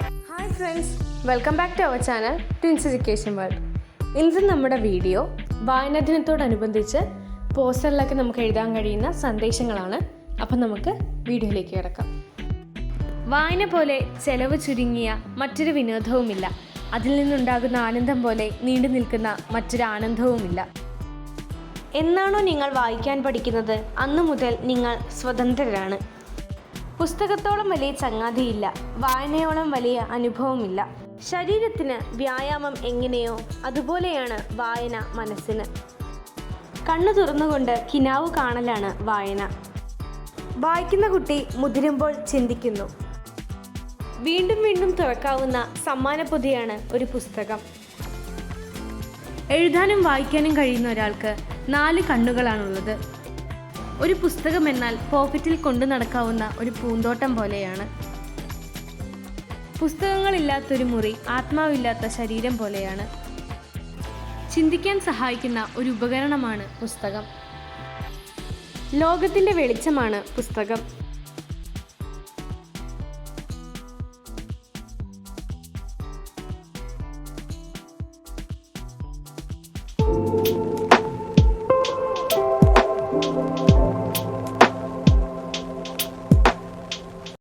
Hi friends welcome back to our channel twins education world ഇന്ന് നമ്മുടെ video വായനാ ദിനത്തോടനുബന്ധിച്ച് പോസ്റ്ററിലൊക്കെ നമുക്ക് എഴുതാൻ കഴിയുന്ന സന്ദേശങ്ങളാണ്. അപ്പം നമുക്ക് വീഡിയോയിലേക്ക് കിടക്കാം. വായന പോലെ ചെലവ് ചുരുങ്ങിയ മറ്റൊരു വിനോദവുമില്ല. അതിൽ നിന്നുണ്ടാകുന്ന ആനന്ദം പോലെ നീണ്ടു നിൽക്കുന്ന മറ്റൊരു ആനന്ദവുമില്ല. എന്നാണോ നിങ്ങൾ വായിക്കാൻ പഠിക്കുന്നത്? അന്നു മുതൽ നിങ്ങൾ സ്വതന്ത്രരാണ്. പുസ്തകത്തോളം വലിയ ചങ്ങാതിയില്ല. വായനയോളം വലിയ അനുഭവമില്ല. ശരീരത്തിന് വ്യായാമം എങ്ങനെയോ അതുപോലെയാണ് വായന മനസ്സിന്. കണ്ണു തുറന്നുകൊണ്ട് കിനാവ് കാണലാണ് വായന. വായിക്കുന്ന കുട്ടി മുതിരുമ്പോൾ ചിന്തിക്കുന്നു. വീണ്ടും വീണ്ടും തുറക്കാവുന്ന സമ്മാനപ്പൊതിയാണ് ഒരു പുസ്തകം. എഴുതാനും വായിക്കാനും കഴിയുന്ന ഒരാൾക്ക് നാല് കണ്ണുകളാണുള്ളത്. ഒരു പുസ്തകം എന്നാൽ പോക്കറ്റിൽ കൊണ്ടു നടക്കാവുന്ന ഒരു പൂന്തോട്ടം പോലെയാണ്. പുസ്തകങ്ങളില്ലാത്തൊരു മുറി ആത്മാവില്ലാത്ത ശരീരം പോലെയാണ്. ചിന്തിക്കാൻ സഹായിക്കുന്ന ഒരു ഉപകരണമാണ് പുസ്തകം. ലോകത്തിന്റെ വെളിച്ചമാണ് പുസ്തകം.